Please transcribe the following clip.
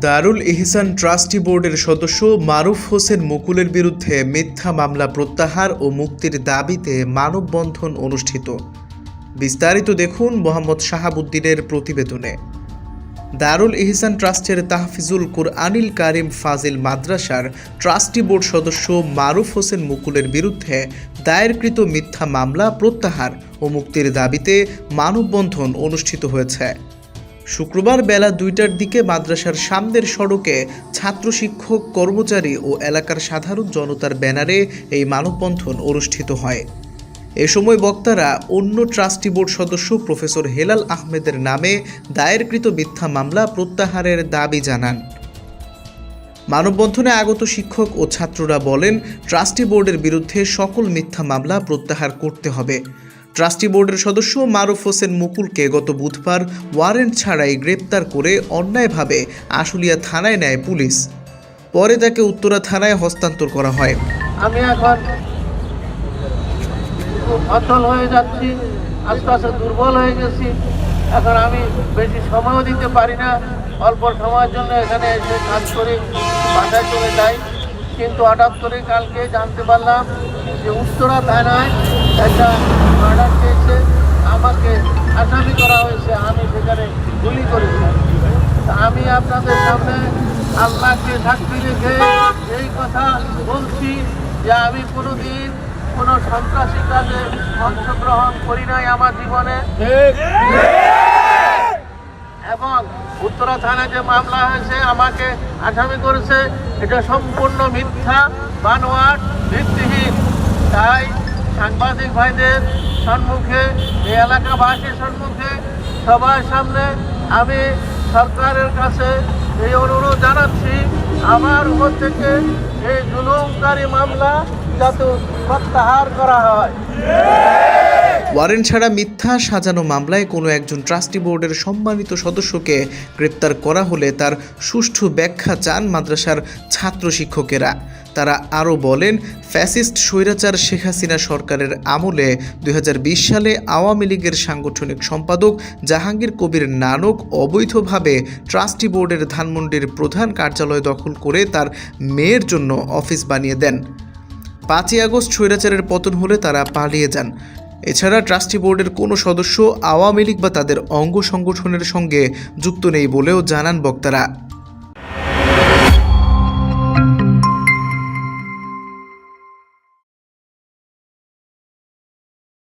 দারুল ইহসান trustee বোর্ডের সদস্য মারুফ হোসেন মুকুলের বিরুদ্ধে মিথ্যা মামলা প্রত্যাহার ও মুক্তির দাবিতে মানববন্ধন অনুষ্ঠিত। বিস্তারিত দেখুন মোহাম্মদ শাহাবুদ্দিনের প্রতিবেদনে। দারুল ইহসান ট্রাস্টের তাহফিজুল কুরআনিল কারিম ফাজিল মাদ্রাসার ট্রাস্টি বোর্ড সদস্য মারুফ হোসেন মুকুলের বিরুদ্ধে দায়েরকৃত মিথ্যা মামলা প্রত্যাহার ও মুক্তির দাবিতে মানববন্ধন অনুষ্ঠিত হয়েছে। শুক্রবার বেলা দুইটার দিকে মাদ্রাসার সামনের সড়কে ছাত্র শিক্ষক, কর্মচারী ও এলাকার সাধারণ জনতার ব্যানারে এই মানববন্ধন অনুষ্ঠিত হয়। এ সময় বক্তারা অন্য ট্রাস্টি বোর্ড সদস্য প্রফেসর হেলাল আহমেদের নামে দায়েরকৃত মিথ্যা মামলা প্রত্যাহারের দাবি জানান। মানববন্ধনে আগত শিক্ষক ও ছাত্ররা বলেন, ট্রাস্টি বোর্ডের বিরুদ্ধে সকল মিথ্যা মামলা প্রত্যাহার করতে হবে। ট্রাস্টি বোর্ডের সদস্য মারুফ হোসেন মুকুলকে গত বুধবার ওয়ারেন্ট ছাড়াই গ্রেপ্তার করে অন্যায়ভাবে আশুলিয়া থানায় নেয় পুলিশ। পরে তাকে উত্তরা থানায় হস্তান্তর করা হয়। আমি এখন অচল হয়ে যাচ্ছি, আস্তে আস্তে দুর্বল হয়ে গেছি। এখন আমি বেশি সময়ও দিতে পারি না, অল্প সময়ের জন্য এখানে এসে কাজ করে বাসায় চলে যাই। কিন্তু হঠাৎ করে কালকে জানতে পারলাম যে উত্তরা থানায় একটা মার্ডার চেয়েছে আমাকে আসামি করা হয়েছে আমি সেখানে গুলি করেছি। আমি আপনাদের সামনে আল্লাহকে সাক্ষী রেখে এই কথা বলছি যে আমি কোনোদিন কোনো সন্ত্রাসী কাজে অংশগ্রহণ করি নাই আমার জীবনে। এবং উত্তরা থানায় যে মামলা হয়েছে আমাকে আসামি করেছে এটা সম্পূর্ণ মিথ্যা বানোয়ার ভিত্তিহীন। তাই সাংবাদিক ভাইদের সম্মুখে, এই এলাকাবাসীর সম্মুখে, সবার সামনে আমি সরকারের কাছে এই অনুরোধ জানাচ্ছি, আমার উপর থেকে এই জুলুমকারী মামলা যাতে প্রত্যাহার করা হয়। ওয়ারেন্ট ছাড়া মিথ্যা সাজানো মামলায় কোনো একজন ট্রাস্টি বোর্ডের সম্মানিত সদস্যকে গ্রেপ্তার করা হলে তার সুষ্ঠু ব্যাখ্যা চান মাদ্রাসার ছাত্র শিক্ষকেরা। তারা আরও বলেন, ফ্যাসিস্ট স্বৈরাচার শেখ হাসিনা সরকারের আমলে দুই হাজার বিশ সালে আওয়ামী লীগের সাংগঠনিক সম্পাদক জাহাঙ্গীর কবির নানক অবৈধভাবে ট্রাস্টি বোর্ডের ধানমন্ডির প্রধান কার্যালয় দখল করে তার মেয়ের জন্য অফিস বানিয়ে দেন। পাঁচই আগস্ট স্বৈরাচারের পতন হলে তারা পালিয়ে যান। এছাড়া ট্রাস্টি বোর্ডের কোনো সদস্য আওয়ামী লীগ বা তাদের অঙ্গ সংগঠনের সঙ্গে যুক্ত নেই বলেও জানান বক্তারা।